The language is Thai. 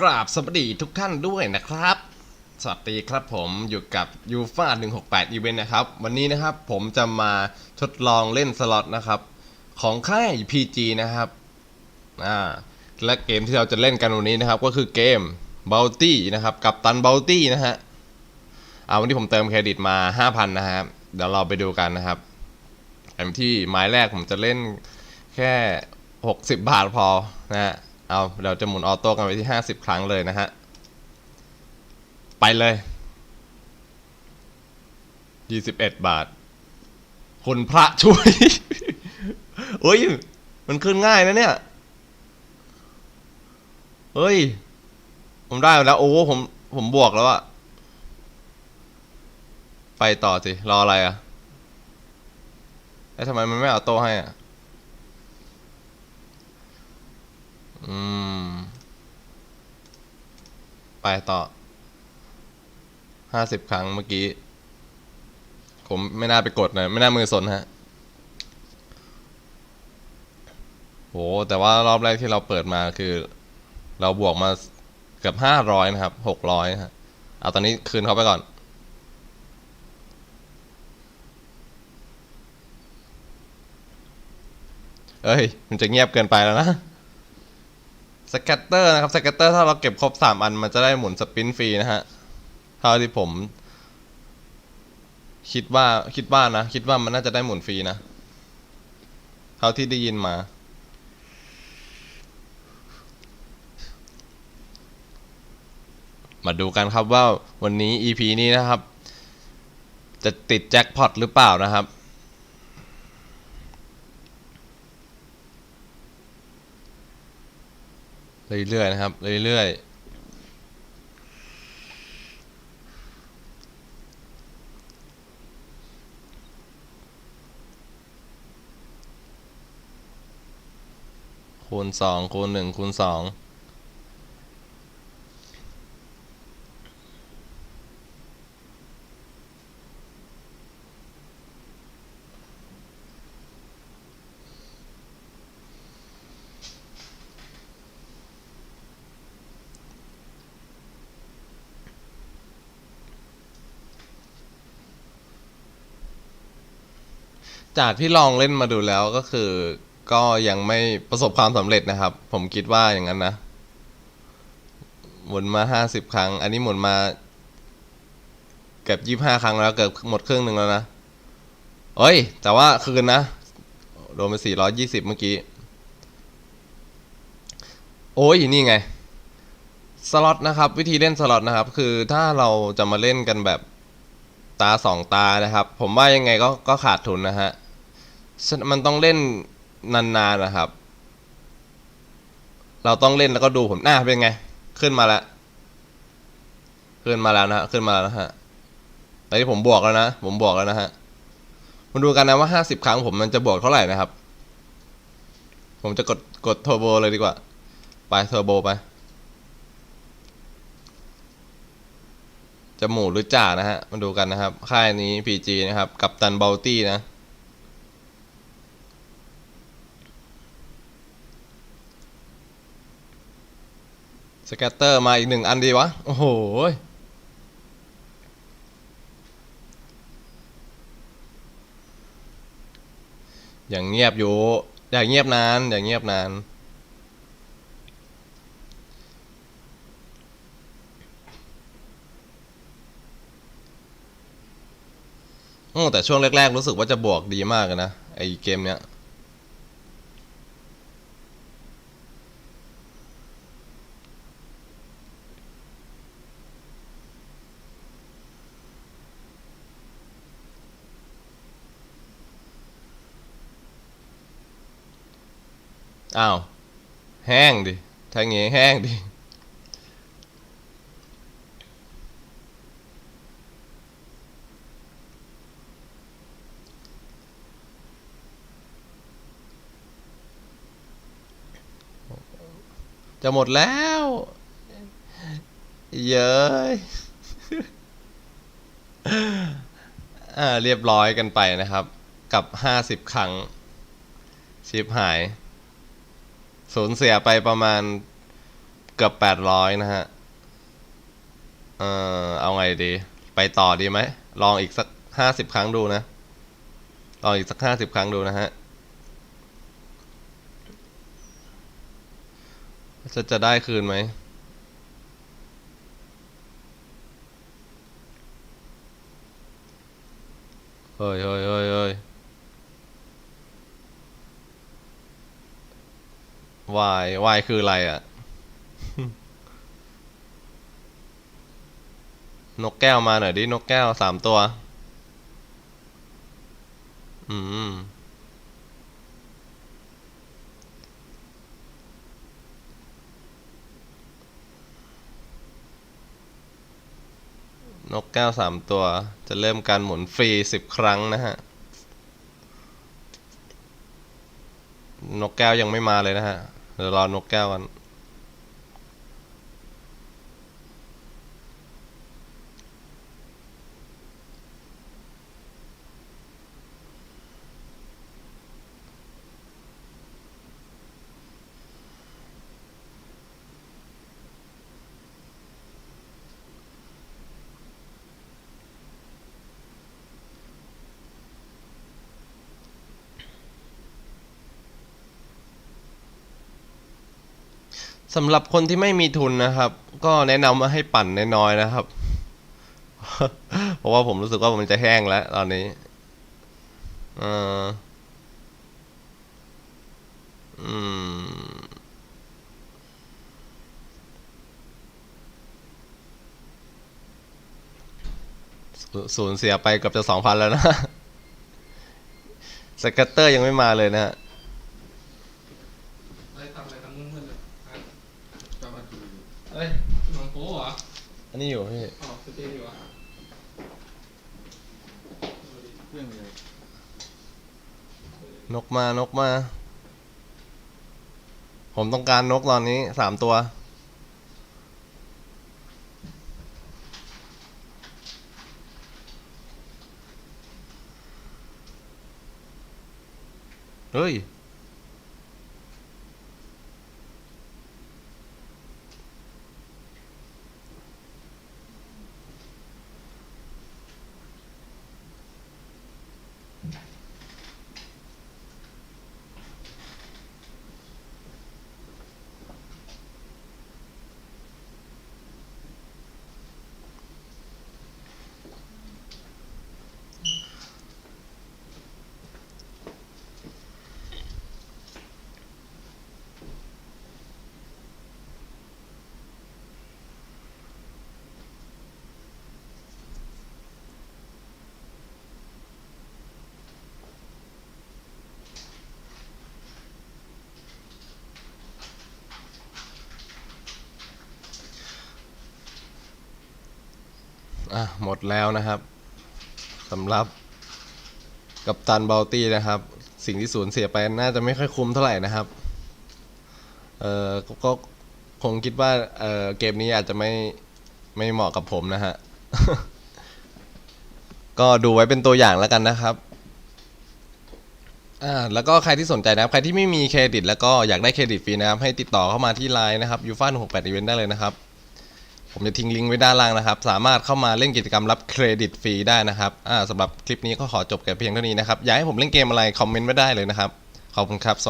กราบสวัสดีทุกท่านด้วยนะครับ สวัสดีครับผมอยู่กับยูฟา168 Event นะครับ วันนี้นะครับผมจะมาทดลองเล่นสล็อตนะครับ ของค่าย PG นะครับอ่าและเกมที่เราจะเล่นกันวันนี้นะครับ ก็คือเกม b o u t y นะครับ กับตัน b o u t y นะฮะเอาวันนี้ผมเติมเครดิตมา 5,000 นะครับเดี๋ยวเราไปดูกันนะครับเต็มที่ไม้แรกผมจะเล่นแค่ 60 บาทพอนะฮะ เอาเราจะหมุนออโต้กันไปที่ 50 ครั้งเลยนะฮะ ไปเลย 21 บาท คุณพระช่วยเฮ้ย มันขึ้นง่ายนะเนี่ย เฮ้ย ผมได้แล้ว โอ้ผม ผมบวกแล้วอะไปต่อสิ รออะไรอะแล้วทำไมมันไม่เอาโต้ให้อะ อืม ไปต่อ ห้าสิบครั้งเมื่อกี้ ผมไม่น่าไปกดนะ ไม่น่ามือสนฮะ โห แต่ว่ารอบแรกที่เราเปิดมาคือ เราบวกมาเกือบห้าร้อยนะครับ หกร้อยฮะ เอาตอนนี้คืนเขาไปก่อนเอ้ย มันจะเงียบเกินไปแล้วนะ สแกตเตอร์นะครับสแกตเตอร์ถ้าเราเก็บครบสามอันมันจะได้หมุนสปินฟรีนะฮะเท่าที่ผม คิดว่าคิดว่านะ คิดว่ามันน่าจะได้หมุนฟรีนะเท่าที่ได้ยินมามาดูกันครับว่าวันนี้ EP นี้นะครับ จะติดแจ็คพอตหรือเปล่านะครับ เรื่อยๆนะครับ เรื่อยๆคูณสองคูณหนึ่งคูณสอง จากที่ลองเล่นมาดูแล้วก็คือ ก็ยังไม่ประสบความสำเร็จนะครับ ผมคิดว่าอย่างนั้นนะหมุนมาห้าสิบครั้ง อันนี้หมุนมาเกือบยี่ห้าครั้งแล้วเกือบหมดครึ่งหนึ่งแล้วนะเอ้ย แต่ว่าคืนนะโดนไปสี่ร้อยี่สิบเมื่อกี้ โอ้ยนี่ไงสล็อตนะครับ วิธีเล่นสล็อตนะครับ คือถ้าเราจะมาเล่นกันแบบ ตาสองตานะครับ ผมว่ายังไงก็ก็ขาดทุนนะฮะ มันต้องเล่นนานๆนะครับ เราต้องเล่นแล้วก็ดูผลหน้าเป็นไง ขึ้นมาแล้วขึ้นมาแล้วนะฮะขึ้นมาแล้วนะฮะตอนนี้ผมบวกแล้วนะ ผมบวกแล้วนะฮะมาดูกันนะว่าห้าสิบครั้งผมมันจะบวกเท่าไหร่นะครับ ผมจะกดกดเทอร์โบเลยดีกว่า ไปเทอร์โบไป จะหมูหรือจ่านะฮะ มาดูกันนะครับ ค่ายนี้ PG นะครับ กับตันเบลตี้นะ สแกตเตอร์มาอีกหนึ่งอันดีวะ โอ้โหอย่างเงียบอยู่ อย่างเงียบนาน อย่างเงียบนาน อืมแต่ช่วงแรกๆ รู้สึกว่าจะบวกดีมากนะ ไอเกมเนี้ย อ้าว แห้งดิถ้างี้แห้งดิ จะหมดแล้ว เย้ยอ่าเรียบร้อยกันไปนะครับ กับห้าสิบครั้ง ชิปหาย สูญเสียไปประมาณเกือบแปดร้อยนะฮะ เออเอาไงดี ไปต่อดีไหม ลองอีกสักห้าสิบครั้งดูนะ ลองอีกสักห้าสิบครั้งดูนะฮะ จะจะได้คืนไหม เฮ้ยเฮ้ยเฮ้ยเฮ้ยวายวายคืออะไรอะ นกแก้วมาหน่อยดิ นกแก้วสามตัว อืม นกแก้วสามตัว จะเริ่มการหมุนฟรีสิบครั้งนะฮะ นกแก้วยังไม่มาเลยนะฮะ เดี๋ยวรอนกแก้วกัน สำหรับคนที่ไม่มีทุนนะครับ ก็แนะนำว่าให้ปั่นน้อยๆนะครับ เพราะว่าผมรู้สึกว่ามันจะแห้งแล้ว ตอนนี้เอออืมสูสูญเสียไปเกือบจะสองพันแล้วนะสกัตเตอร์ยังไม่มาเลยนะฮะ อ้ยหนังโป๊เหรออันนี้อยู่พี่อ๋อสตรีมอยู่อะเรื่องเลยนกมานกมา ผมต้องการนกตอนนี้สามตัว เฮ้ย อะหมดแล้วนะครับสำหรับกัปตันบลตี้นะครับ สิ่งที่สูญเสียไปน่าจะไม่ค่อยคุ้มเท่าไหร่นะครับ เออก็ก็คงคิดว่าเออเกมนี้อาจจะไม่ไม่เหมาะกับผมนะฮะ ก็ดูไว้เป็นตัวอย่างแล้วกันนะครับอ่าแล้วก็ใครที่สนใจนะครับ ใครที่ไม่มีเครดิต แล้วก็อยากได้เครดิตฟรีนะครับ ให้ติดต่อเข้ามาที่ไลน์นะครับยูฟ่าหกแปดอีเวนต์ได้เลยนะครับ ผมจะทิ้งลิงก์ไว้ด้านล่างนะครับ สามารถเข้ามาเล่นกิจกรรมรับเครดิตฟรีได้นะครับอ่าสำหรับคลิปนี้ก็ขอจบแค่เพียงเท่านี้นะครับ อยากให้ผมเล่นเกมอะไรคอมเมนต์ไว้ได้เลยนะครับ ขอบคุณครับสวัสดี